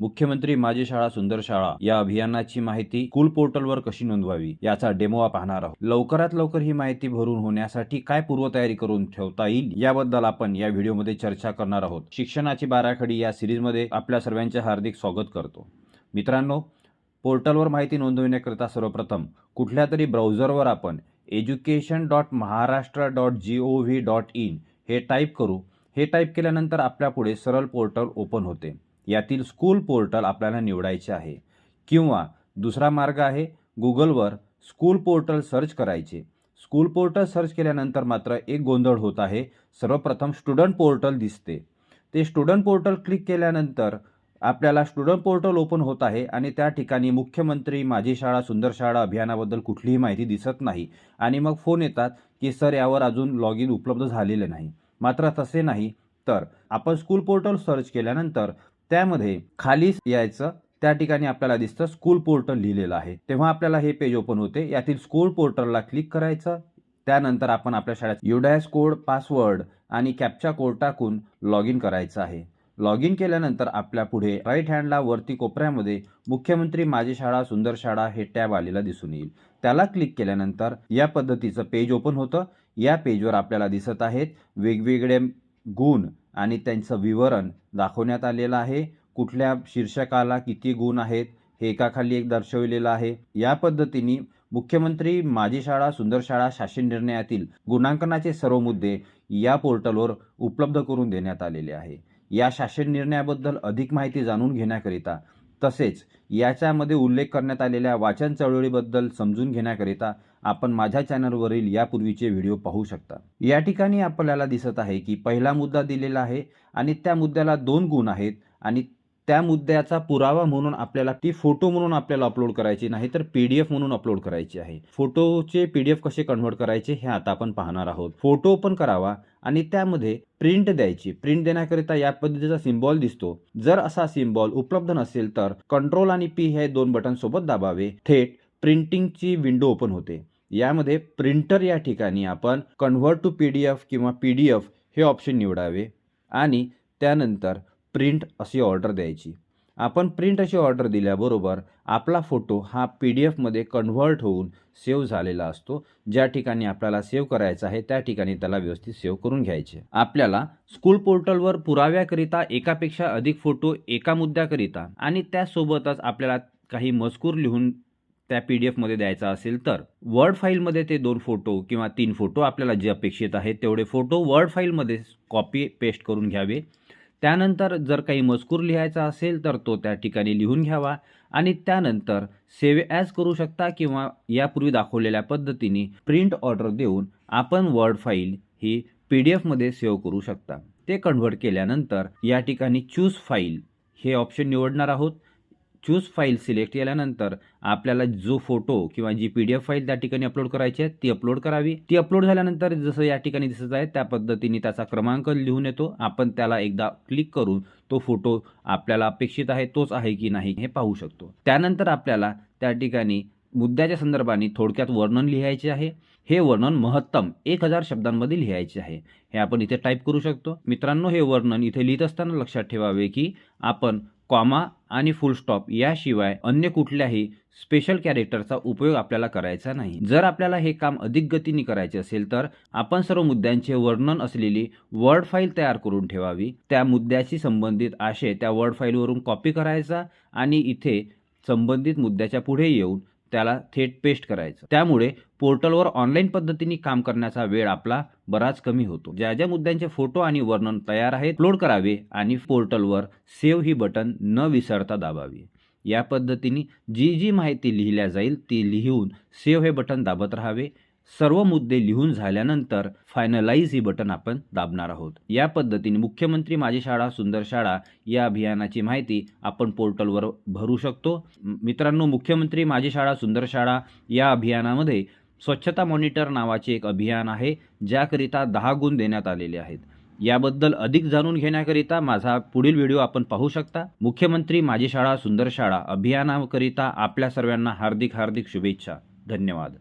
मुख्यमंत्री माझी शाळा सुंदर शाळा या अभियानाची माहिती स्कूल पोर्टलवर कशी नोंदवावी याचा डेमो पाहणार आहोत. लवकरात लवकर ही माहिती भरून होण्यासाठी काय पूर्वतयारी करून ठेवता येईल याबद्दल आपण या व्हिडिओमध्ये चर्चा करणार आहोत. शिक्षणाची बाराखडी या सिरीजमध्ये आपल्या सर्वांचे हार्दिक स्वागत करतो. मित्रांनो पोर्टलवर माहिती नोंदविण्याकरिता सर्वप्रथम कुठल्या तरी ब्राउझरवर आपण education dot Maharashtra dot G O V dot in हे टाईप करू. हे टाईप केल्यानंतर आपल्यापुढे सरळ पोर्टल ओपन होते. यातील स्कूल पोर्टल आपल्याला निवडायचे आहे. किंवा दुसरा मार्ग आहे गुगलवर स्कूल पोर्टल सर्च करायचे. स्कूल पोर्टल सर्च केल्यानंतर मात्र एक गोंधळ होत आहे. सर्वप्रथम स्टुडंट पोर्टल दिसते. ते स्टुडंट पोर्टल क्लिक केल्यानंतर आपल्याला स्टुडंट पोर्टल ओपन होत आहे आणि त्या ठिकाणी मुख्यमंत्री माझी शाळा सुंदर शाळा अभियानाबद्दल कुठलीही माहिती दिसत नाही. आणि मग फोन येतात की सर यावर अजून लॉग इन उपलब्ध झालेले नाही. मात्र तसे नाही. तर आपण स्कूल पोर्टल सर्च केल्यानंतर त्यामध्ये खाली यायचं त्या ठिकाणी आपल्याला दिसतं स्कूल पोर्टल लिहिलेलं आहे. तेव्हा आपल्याला हे पेज ओपन होते. यातील स्कूल पोर्टलला क्लिक करायचं. त्यानंतर आपण आपल्या शाळेत युडॅस कोड पासवर्ड आणि कॅपचा कोड टाकून लॉग इन करायचं आहे. लॉग इन केल्यानंतर आपल्या पुढे राईट हँडला वरती कोपऱ्यामध्ये मुख्यमंत्री माझी शाळा सुंदर शाळा हे टॅब आलेला दिसून येईल. त्याला क्लिक केल्यानंतर या पद्धतीचं पेज ओपन होतं. या पेजवर आपल्याला दिसत आहेत वेगवेगळे गुण आणि त्यांचं विवरण दाखवण्यात आलेलं आहे. कुठल्या शीर्षकाला किती गुण आहेत हे एकाखाली एक दर्शविलेलं आहे. या पद्धतीने मुख्यमंत्री माझी शाळा सुंदर शाळा शासन निर्णयातील गुणांकनाचे सर्व मुद्दे या पोर्टलवर उपलब्ध करून देण्यात आलेले आहे. या शासन निर्णयाबद्दल अधिक माहिती जाणून घेण्याकरिता तसेच याच्यामध्ये उल्लेख करण्यात आलेल्या वाचन चळवळीबद्दल समजून घेण्याकरिता आपण माझ्या चॅनलवरील यापूर्वीचे व्हिडिओ पाहू शकता. या ठिकाणी आपल्याला दिसत आहे की पहिला मुद्दा दिलेला आहे आणि त्या मुद्द्याला दोन गुण आहेत आणि त्या मुद्द्याचा पुरावा म्हणून आपल्याला ती फोटो म्हणून आपल्याला अपलोड करायची नाही तर पी डी एफ म्हणून अपलोड करायची आहे. फोटोचे पी डी एफ कसे कन्व्हर्ट करायचे हे आता आपण पाहणार आहोत. फोटो ओपन करावा आणि त्यामध्ये प्रिंट द्यायची. प्रिंट देण्याकरिता या पद्धतीचा सिम्बॉल दिसतो. जर असा सिम्बॉल उपलब्ध नसेल तर कंट्रोल आणि पी हे दोन बटन सोबत दाबावे. थेट प्रिंटिंगची विंडो ओपन होते. यामध्ये प्रिंटर या ठिकाणी आपण convert to P D F किंवा पी डी एफ हे ऑप्शन निवडावे आणि त्यानंतर प्रिंट अशी ऑर्डर द्यायची. आपण प्रिंट अशी ऑर्डर दिल्याबरोबर आपला फोटो हा पी डी एफमध्ये कन्व्हर्ट होऊन सेव्ह झालेला असतो. ज्या ठिकाणी आपल्याला सेव्ह करायचा आहे त्या ठिकाणी त्याला व्यवस्थित सेव्ह करून घ्यायचे. आपल्याला स्कूल पोर्टलवर पुराव्याकरिता एकापेक्षा अधिक फोटो एका मुद्द्याकरिता आणि त्यासोबतच आपल्याला काही मजकूर लिहून त्या पी डी एफमध्ये द्यायचा असेल तर वर्ड फाईलमध्ये ते दोन फोटो किंवा तीन फोटो आपल्याला जे अपेक्षित आहेत तेवढे फोटो वर्ड फाईलमध्ये कॉपी पेस्ट करून घ्यावे. त्यानंतर जर काही मजकूर लिहायचा असेल तर तो त्या ठिकाणी लिहून घ्यावा आणि त्यानंतर सेव्ह ॲज करू शकता किंवा यापूर्वी दाखवलेल्या पद्धतीने प्रिंट ऑर्डर देऊन आपण वर्ड फाईल ही पी डी एफमध्ये सेव्ह करू शकता. ते कन्व्हर्ट केल्यानंतर या ठिकाणी चूज फाईल हे ऑप्शन निवडणार आहोत. चूज फाईल सिलेक्ट केल्यानंतर आपल्याला जो फोटो किंवा जी पी डी एफ फाईल त्या ठिकाणी अपलोड करायची आहे ती अपलोड करावी. ती अपलोड झाल्यानंतर जसं या ठिकाणी दिसत आहे त्या पद्धतीने त्याचा क्रमांक लिहून येतो. आपण त्याला एकदा क्लिक करून तो फोटो आपल्याला अपेक्षित आहे तोच आहे की नाही हे पाहू शकतो. त्यानंतर आपल्याला त्या ठिकाणी मुद्द्याच्या संदर्भाने थोडक्यात वर्णन लिहायचे आहे. हे वर्णन महत्तम एक हजार शब्दांमध्ये लिहायचे आहे. हे आपण इथे टाईप करू शकतो. मित्रांनो हे वर्णन इथे लिहित असताना लक्षात ठेवावे की आपण कॉमा आणि फुल स्टॉप याशिवाय अन्य कुठल्याही स्पेशल कॅरेक्टरचा उपयोग आपल्याला करायचा नाही. जर आपल्याला हे काम अधिक गतीने करायचे असेल तर आपण सर्व मुद्द्यांचे वर्णन असलेली वर्ड फाईल तयार करून ठेवावी. त्या मुद्द्याशी संबंधित आशय त्या वर्ड फाईलवरून कॉपी करायचा आणि इथे संबंधित मुद्द्याच्या पुढे येऊन त्याला थेट पेस्ट करायचं. त्यामुळे पोर्टलवर ऑनलाईन पद्धतीने काम करण्याचा वेळ आपला बराच कमी होतो. ज्या ज्या मुद्द्यांचे फोटो आणि वर्णन तयार आहेत अपलोड करावे आणि पोर्टलवर सेव्ह ही बटन न विसरता दाबावी. या पद्धतीने जी जी माहिती लिहिल्या जाईल ती लिहून सेव्ह हे बटन दाबत राहावे सर्व मुद्दे लिहून झाल्यानंतर फायनलाइज ही बटन आपण दाबणार आहोत. या पद्धतीने मुख्यमंत्री माझी शाळा सुंदर शाळा या अभियानाची माहिती आपण पोर्टलवर भरू शकतो. मित्रांनो मुख्यमंत्री माझी शाळा सुंदर शाळा या अभियानामध्ये स्वच्छता मॉनिटर नावाचे एक अभियान आहे ज्याकरिता दहा गुण देण्यात आलेले आहेत. याबद्दल अधिक जाणून घेण्याकरिता माझा पुढील व्हिडिओ आपण पाहू शकता. मुख्यमंत्री माझी शाळा सुंदर शाळा अभियानाकरिता आपल्या सर्वांना हार्दिक हार्दिक शुभेच्छा. धन्यवाद.